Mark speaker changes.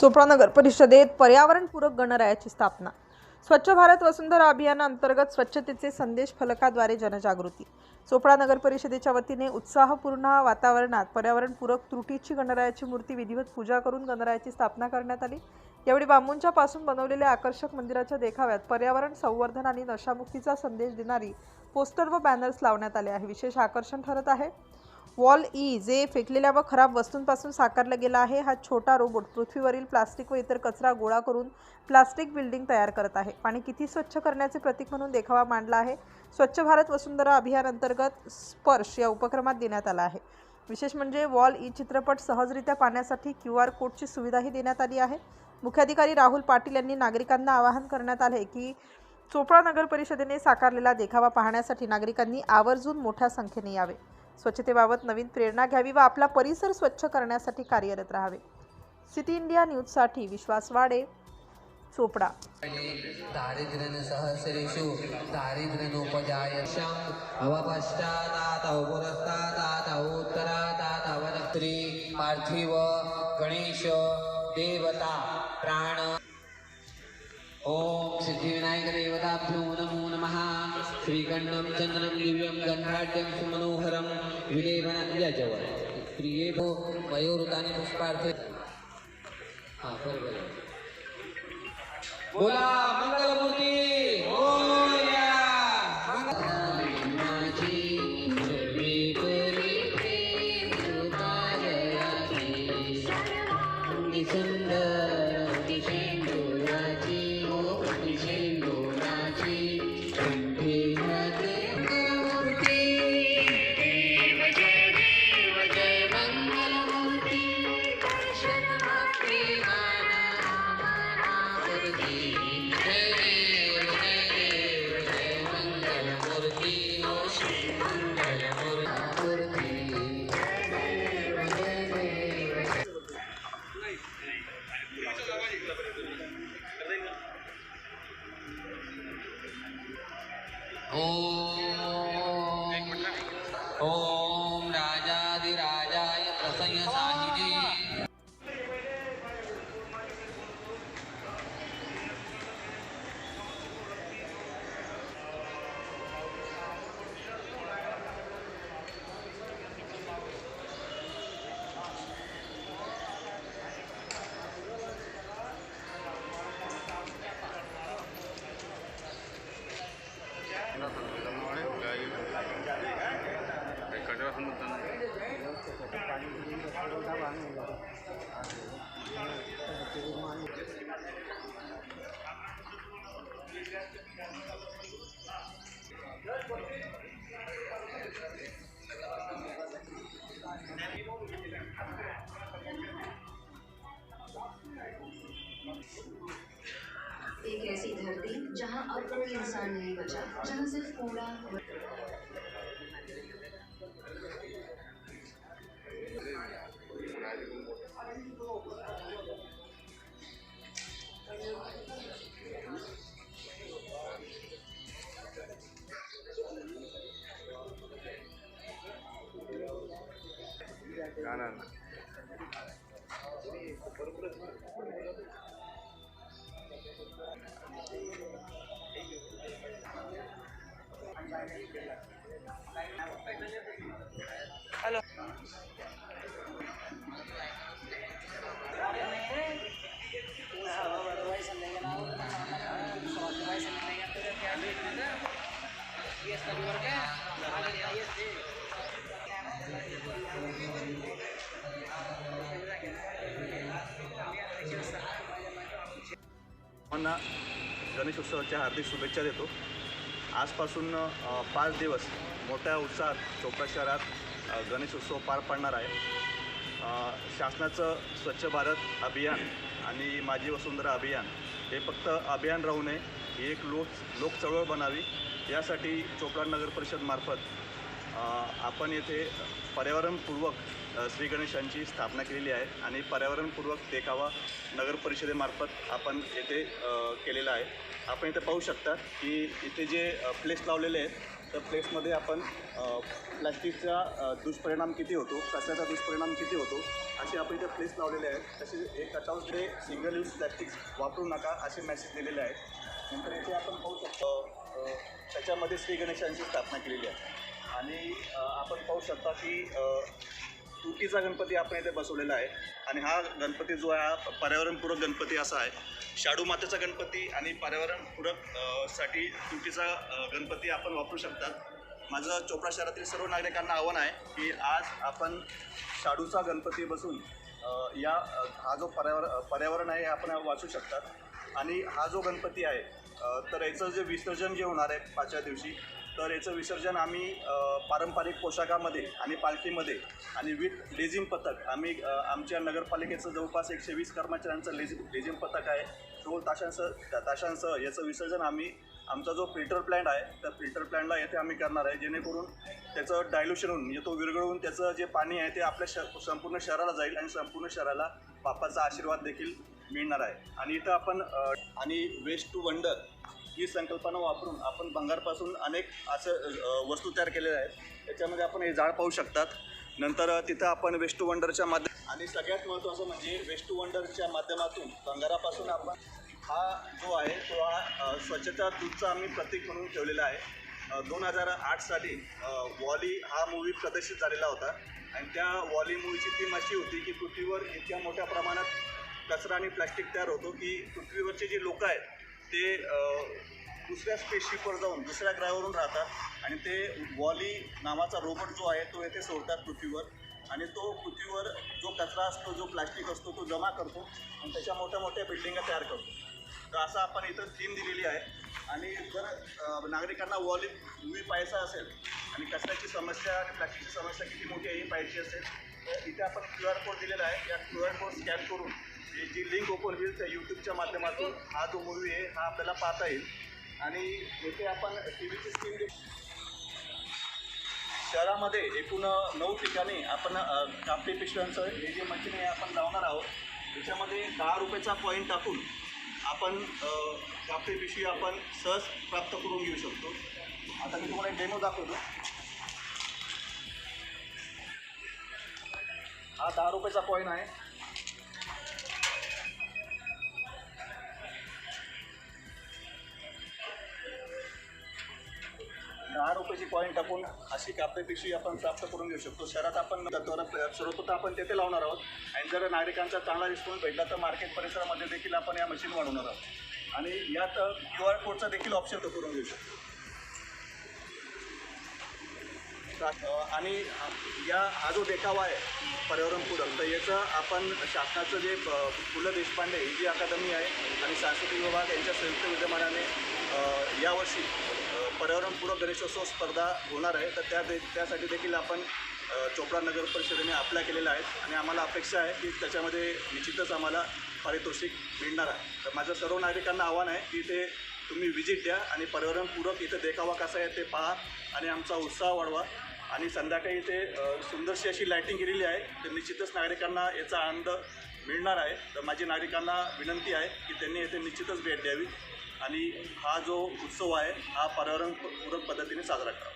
Speaker 1: चोपडा नगर परिषदेत पर्यावरणपूरक गणरायाची स्थापना. स्वच्छ भारत वसुंधरा अभियानाअंतर्गत स्वच्छतेचे संदेश फलकाद्वारे जनजागृती. चोपडा नगर परिषदेच्या वतीने उत्साहपूर्ण वातावरणात पर्यावरणपूरक त्रुटीची गणरायाची मूर्ती विधिवत पूजा करून गणरायाची स्थापना करण्यात आली. यावेळी बांबूंच्या पासून बनवलेल्या आकर्षक मंदिराच्या देखाव्यात पर्यावरण संवर्धन आणि नशामुक्तीचा संदेश देणारी पोस्टर व बॅनर्स लावण्यात आले आहे. विशेष आकर्षण ठरत आहे. वॉल ई जे फेकलेल्या व खराब वस्तूंपासून साकारला गेला आहे हा छोटा रोबोट पृथ्वीवरील प्लास्टिक व इतर कचरा गोळा करून प्लास्टिक बिल्डिंग तयार करत आहे. पाणी किती स्वच्छ करण्याचे प्रतीक म्हणून देखावा मांडला आहे. स्वच्छ भारत वसुंधरा अभियान अंतर्गत स्पर्श या उपक्रमात देण्यात आला आहे. विशेष म्हणजे वॉल ई चित्रपट सहजरित्या पाहण्यासाठी क्यू आर कोडची सुविधाही देण्यात आली आहे. मुख्याधिकारी राहुल पाटील यांनी नागरिकांना आवाहन करण्यात आले की चोपडा नगर परिषदेने साकारलेला देखावा पाहण्यासाठी नागरिकांनी आवर्जून मोठ्या संख्येने यावे. स्वच्छतेबाबत नवीन प्रेरणा घ्यावी व आपला परिसर स्वच्छ करण्यासाठी कार्यरत राहावे. सिटी इंडिया न्यूजसाठी विश्वास वाडे चोपडा.
Speaker 2: दारिद्र्यन सहस्रेषु दारिद्र्यनोपजायशं अवपश्चादातौ पुरस्तादातौ उत्तरादातौ वदत्री पार्थिव गणेश देवता प्राण। ॐ सिद्धिविनायकदेवताभ्यो नमो नमः। श्रीगण्डं चन्दनं दिव्यं गन्धाढ्यं सुमनोहरं विलेपन यजव प्रिये भो वयोवृतानि पुष्पार्थे। हां बरोबर बोला मंगलमूर्ती! ॐ
Speaker 3: एक ऐसी धरती जहाँ अब कोई इंसान नहीं बचा जहाँ सिर्फ़ कूड़ा kanan. Halo.
Speaker 4: Fiesta Diorga सर्वांना गणेशोत्सवाच्या हार्दिक शुभेच्छा देतो. आजपासून पाच दिवस मोठ्या उत्साहात चोपडा शहरात गणेशोत्सव पार पाडणार आहे. शासनाचं स्वच्छ भारत अभियान आणि माझी वसुंधरा अभियान हे फक्त अभियान राहू नये ही एक लोक लोक चळवळ बनावी. यासाठी चोपडा नगर परिषदमार्फत आपण येथे पर्यावरणपूर्वक श्री गणेशांची स्थापना केलेली आहे आणि पर्यावरणपूर्वक देखावा नगर परिषदेमार्फत आपण येथे केलेला आहे. आपण इथे पाहू शकता की इथे जे प्लेस लावलेले आहेत तर प्लेसमध्ये आपण प्लॅस्टिकचा दुष्परिणाम किती होतो कचऱ्याचा दुष्परिणाम किती होतो असे आपण इथे प्लेस लावलेले आहेत. तसे एक डे सिंगल यूज प्लॅस्टिक वापरू नका असे मेसेज दिलेले आहेत. नंतर इथे आपण पाहू शकतो त्याच्यामध्ये श्री गणेशांची स्थापना केलेली आहे. आणि आपण पाहू शकता की तुतीचा गणपती आपण इथे बसवलेला आहे. आणि हा गणपती जो आहे हा पर्यावरणपूरक गणपती असा आहे. शाडू मातेचा गणपती आणि पर्यावरणपूरकसाठी तुतीचा गणपती आपण वापरू शकतात. माझं चोपडा शहरातील सर्व नागरिकांना आव्हान आहे की आज आपण शाडूचा गणपती बसून या हा जो पर्यावरण पर्यावरण आहे हे आपण वाचू शकतात. आणि हा जो गणपती आहे तर याचं जे विसर्जन जे होणार आहे पाचव्या दिवशी तर याचं विसर्जन आम्ही पारंपरिक पोशाखामध्ये आणि पालखीमध्ये आणि विथ लेझिम पथक आम्ही आमच्या नगरपालिकेचं जवळपास एकशे वीस कर्मचाऱ्यांचं लेझिम लेझिम पथक आहे. ढोल ताशांसह ताशांसह याचं विसर्जन आम्ही आमचा जो फिल्टर प्लॅन्ट आहे त्या फिल्टर प्लॅन्टला येथे आम्ही करणार आहे जेणेकरून त्याचं डायल्युशन होऊन म्हणजे तो विरघळून त्याचं जे पाणी आहे ते आपल्या श संपूर्ण शहराला जाईल आणि संपूर्ण शहराला बाप्पाचा आशीर्वाद देखील मिळणार आहे. आणि इथं आपण आणि वेस्ट टू वंडर ही संकल्पना वापरून आपण भंगारपासून अनेक असं वस्तू तयार केलेल्या आहेत. त्याच्यामध्ये आपण हे झाड पाहू शकतात. नंतर तिथं आपण वेस्ट टू वंडरच्या माध्यम आणि सगळ्यात महत्त्वाचं म्हणजे वेस्ट टू वंडरच्या माध्यमातून भंगारापासून आपण हा जो आहे तो हा स्वच्छता दूतचा आम्ही प्रतीक म्हणून ठेवलेला आहे. दोन हजार आठ साली वॉली हा मूवी प्रदर्शित झालेला होता. आणि त्या वॉली मूवीची थीम अशी होती की पृथ्वीवर इतक्या मोठ्या प्रमाणात कचरा आणि प्लॅस्टिक तयार होतो की पृथ्वीवरचे जे लोक आहेत ते दुसऱ्या स्पेसशिपवर जाऊन दुसऱ्या ग्रहावरून राहतात आणि ते वॉली नावाचा रोबोट जो आहे तो येथे सोडतात पृथ्वीवर. आणि तो पृथ्वीवर जो कचरा असतो जो प्लास्टिक असतो तो जमा करतो आणि त्याच्या मोठ्या मोठ्या बिल्डिंगा तयार करतो. तर असं आपण इथं थीम दिलेली आहे. आणि जर नागरिकांना वॉली मूवी पाहायचा असेल आणि कचऱ्याची समस्या आणि प्लास्टिकची समस्या किती मोठी आहे ही पाहायची असेल तर इथे आपण क्यू आर कोड दिलेला आहे. या क्यू आर कोड स्कॅन करून ही जी लिंक ओपन होईल त्या यूट्यूबच्या माध्यमातून. हा जो मूवी आहे हा आपल्याला पाहता येईल. आणि येथे आपण टी व्हीची स्क्रीन शहरामध्ये एकूण नऊ ठिकाणी आपण कापडी पिशव्यांचं हे जे मशीन आहे आपण लावणार आहोत. त्याच्यामध्ये दहा रुपयाचा पॉईंट टाकून आपण कापडी पिशवी आपण सहज प्राप्त करून घेऊ शकतो. आता मी तुम्हाला एक डेमो दाखवतो. हा दहा रुपयाचा कॉईन आहे. टेक्नॉलॉजी पॉईंट टाकून अशी कापडी आपण प्राप्त करून घेऊ शकतो. शहरात आपण तर आपण तेथे लावणार आहोत. आणि जर नागरिकांचा चांगला रिस्पॉन्स भेटला तर मार्केट परिसरामध्ये देखील आपण या मशीन वाढवणार आहोत. आणि यात क्यू आर कोडचा देखील ऑप्शन तो करून घेऊ शकतो. आणि या हा जो देखावा आहे पर्यावरणपूरक तर याचं आपण शासनाचं जे पु ल देशपांडे ही जी अकादमी आहे आणि सांस्कृतिक विभाग यांच्या संयुक्त विद्यमानाने यावर्षी पर्यावरणपूरक गणेशोत्सव स्पर्धा होणार आहे. तर त्या दे त्यासाठी देखील आपण चोपडा नगर परिषदेने अप्लाय केलेला आहे. आणि आम्हाला अपेक्षा आहे की त्याच्यामध्ये निश्चितच आम्हाला पारितोषिक मिळणार आहे. तर माझं सर्व नागरिकांना आव्हान आहे की ते तुम्ही व्हिजिट द्या आणि पर्यावरणपूरक इथे देखावा कसा आहे ते पहा आणि आमचा उत्साह वाढवा. आणि संध्याकाळी इथे सुंदरशी अशी लायटिंग केलेली आहे. तर निश्चितच नागरिकांना याचा आनंद मिळणार आहे. तर माझी नागरिकांना विनंती आहे की त्यांनी येथे निश्चितच भेट द्यावी. आणि हा जो उत्सव आहे हा पर्यावरणपूरक पद्धतीने साजरा करावा.